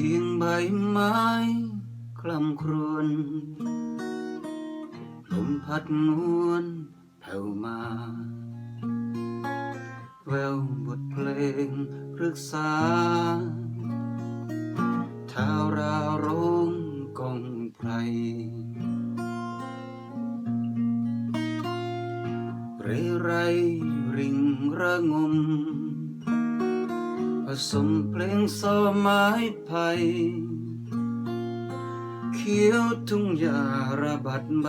สียงใบไม้คลำครวญลมพัดนวลแผ่วมา แววบทเพลงรึกษาเท้าวราร้องกองไพรเรไรริงระงม สมเพลงสอไม้ไผ่เขียวทุ่งหญ้าระบัดใบ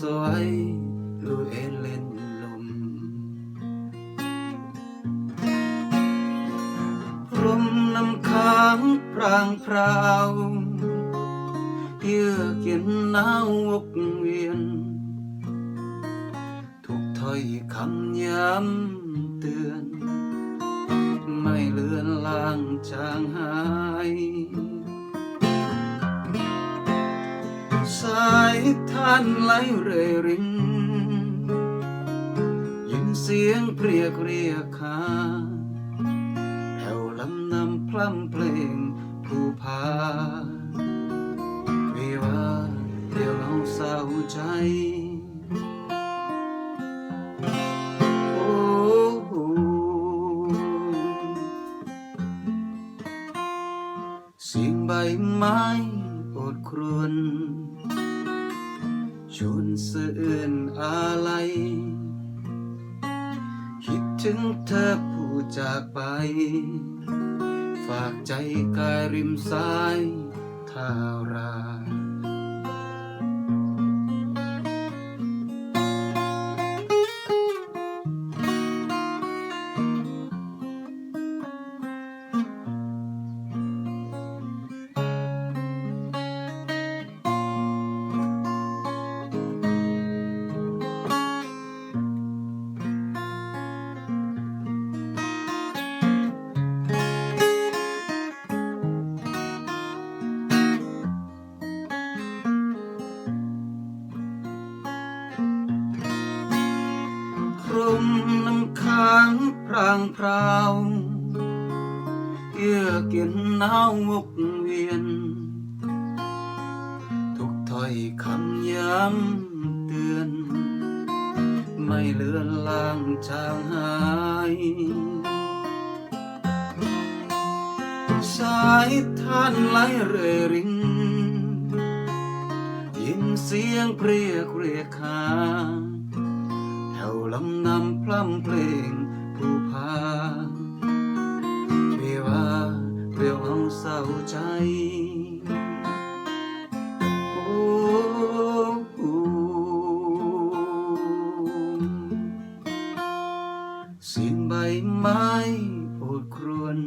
สวยลูเอเล่นลมลมน้ำค้างพรางพราวเยื่อเย็นหนาววกเวียน ทุกถ้อยคำย้ำเตือน เลือนลางจางหาย สายท่านไหลเรรินยินเสียงเพรียกเรียกหาแผ่วลำนำพล่ำเพลงผู้พาวิว่าเดียวเราเศร้าใจ ใบไม้อดครวนชวนเสื่อนอะไร คิดถึงเธอผู้จากไป ฝากใจกายริมสายท่ารา มน้ำค้างพรางพราวเยื่อเกี่ยนหนาววกเวียน ทุกถ้อยคำย้ำเตือน ไม่เลือนลางจางหาย สายท่านไหลเรยรินยินเสียงเพรียกเรียกหา แถวลำนำพล่ำเพลงผู้พาเรียว่าเรียวเอาเศร้าใจโอ้โหเสียงใบไม้โอดครวน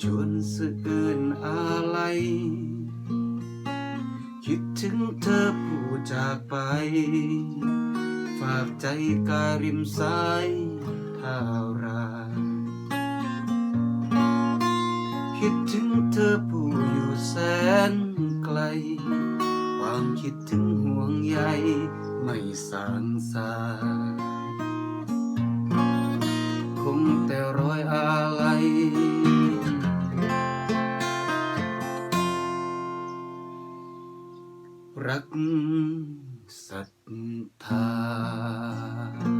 ชวนสะอื้นอะไรคิดถึงเธอผู้จากไป ฝากใจการิมสายท่าราคิดถึงเธอผู้อยู่แสนไกล ความคิดถึงห่วงใยไม่สางสายคงแต่รอยอะไรรัก ศรัทธา